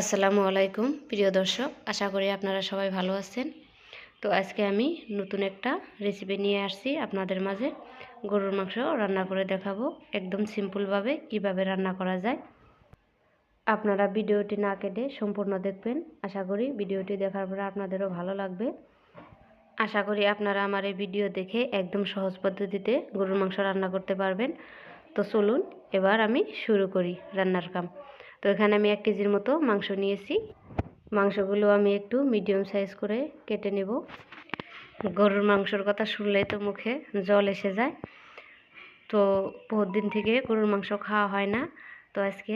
আসসালামু আলাইকুম, প্রিয় দর্শক। আশা করি আপনারা সবাই ভালো আছেন। তো আজকে আমি নতুন একটা রেসিপি নিয়ে আসছি আপনাদের মাঝে। গরুর মাংস রান্না করে দেখাবো, একদম সিম্পলভাবে কীভাবে রান্না করা যায়। আপনারা ভিডিওটি না কেটে সম্পূর্ণ দেখবেন। আশা করি ভিডিওটি দেখার পরে আপনাদেরও ভালো লাগবে। আশা করি আপনারা আমার এই ভিডিও দেখে একদম সহজ পদ্ধতিতে গরুর মাংস রান্না করতে পারবেন। তো চলুন, এবার আমি শুরু করি রান্নার কাম। তো এখানে আমি এক কেজির মতো মাংস নিয়েছি। মাংসগুলো আমি একটু মিডিয়াম সাইজ করে কেটে নেব। গরুর মাংসর কথা শুনলেই তো মুখে জল এসে যায়। তো বহুত দিন থেকে গরুর মাংস খাওয়া হয় না। তো আজকে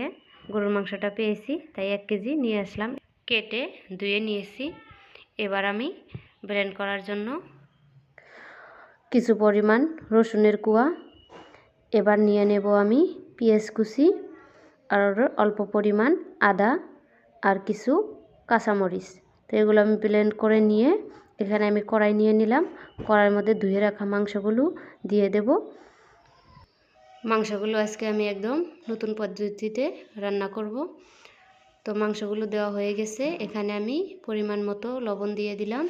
গরুর মাংসটা পেয়েছি, তাই এক কেজি নিয়ে আসলাম। কেটে ধুয়ে নিয়েছি। এবার আমি ব্লেন্ড করার জন্য কিছু পরিমাণ রসুনের কুয়া। এবার নিয়ে নেব আমি পেঁয়াজ কুচি। আর অল্প পরিমাণ আদা আর কিছু কাঁচামরিচ। তো এগুলো আমি ব্লেন্ড করে নিয়ে এখানে আমি কড়াই নিয়ে নিলাম। কড়াইয়ের মধ্যে ধুয়ে রাখা মাংসগুলো দিয়ে দেব। মাংসগুলো আজকে আমি একদম নতুন পদ্ধতিতে রান্না করব। তো মাংসগুলো দেওয়া হয়ে গেছে। এখানে আমি পরিমাণ মতো লবণ দিয়ে দিলাম।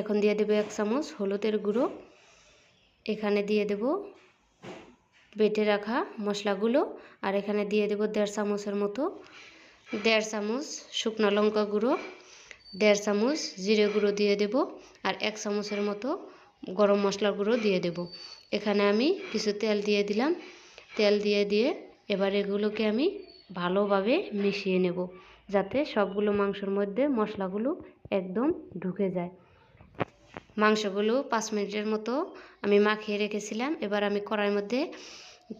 এখন দিয়ে দেবো এক চামচ হলুদের গুঁড়ো। এখানে দিয়ে দেব বেটে রাখা মশলাগুলো। আর এখানে দিয়ে দেব দেড় চামচের মতো, দেড় চামচ শুকনো লঙ্কা গুঁড়ো, দেড় চামচ জিরে গুঁড়ো দিয়ে দেব, আর এক চামচের মতো গরম মশলা গুঁড়ো দিয়ে দেব। এখানে আমি কিছু তেল দিয়ে দিলাম। তেল দিয়ে দিয়ে এবার এগুলোকে আমি ভালোভাবে মিশিয়ে নেব, যাতে সবগুলো মাংসর মধ্যে মশলাগুলো একদম ঢুকে যায়। মাংসগুলো পাঁচ মিনিটের মতো আমি মাখিয়ে রেখেছিলাম। এবার আমি কড়াইয়ের মধ্যে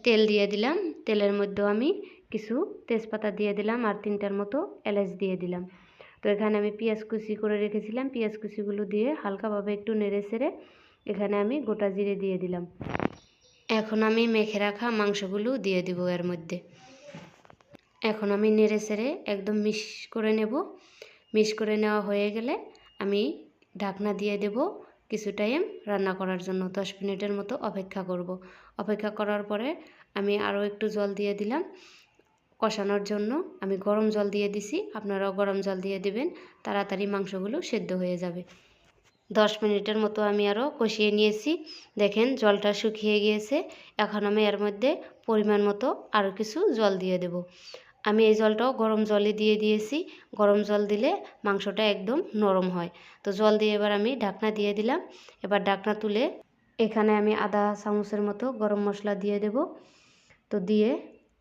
তেল দিয়ে দিলাম। তেলের মধ্যেও আমি কিছু তেজপাতা দিয়ে দিলাম আর তিনটার মতো এলাচ দিয়ে দিলাম। তো এখানে আমি পেঁয়াজ কুচি করে রেখেছিলাম। পেঁয়াজ কুচিগুলো দিয়ে হালকাভাবে একটু নেড়ে সেড়ে এখানে আমি গোটা জিরে দিয়ে দিলাম। এখন আমি মেখে রাখা মাংসগুলো দিয়ে দিব এর মধ্যে। এখন আমি নেড়ে সেড়ে একদম মিশ করে নেব। মিশ করে নেওয়া হয়ে গেলে আমি ঢাকনা দিয়ে দেব। কিছু টাইম রান্না করার জন্য দশ মিনিটের মতো অপেক্ষা করব। অপেক্ষা করার পরে আমি আরও একটু জল দিয়ে দিলাম। কষানোর জন্য আমি গরম জল দিয়ে দিছি। আপনারাও গরম জল দিয়ে দিবেন। তাড়াতাড়ি মাংসগুলো সেদ্ধ হয়ে যাবে। দশ মিনিটের মতো আমি আরও কষিয়ে নিয়েছি। দেখেন জলটা শুকিয়ে গিয়েছে। এখন আমি এর মধ্যে পরিমাণ মতো আরও কিছু জল দিয়ে দেব। আমি এই জলটাও গরম জলে দিয়ে দিয়েছি। গরম জল দিলে মাংসটা একদম নরম হয়। তো জল দিয়ে এবার আমি ঢাকনা দিয়ে দিলাম। এবার ঢাকনা তুলে এখানে আমি আদা চামচের মতো গরম মশলা দিয়ে দেব। তো দিয়ে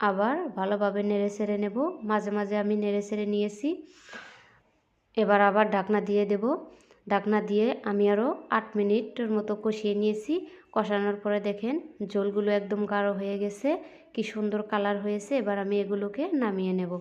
আবার ভালোভাবে নেড়ে সেড়ে নেব। মাঝে মাঝে আমি নেড়ে সেড়ে নিয়েছি। এবার আবার ঢাকনা দিয়ে দেব। ঢাকনা দিয়ে আমি আরও আট মিনিটের মতো কষিয়ে নিয়েছি। কষানোর পরে দেখেন জলগুলো একদম গাঢ় হয়ে গেছে। কি সুন্দর কালার হয়েছে। এবার আমি এগুলোকে নামিয়ে নেব।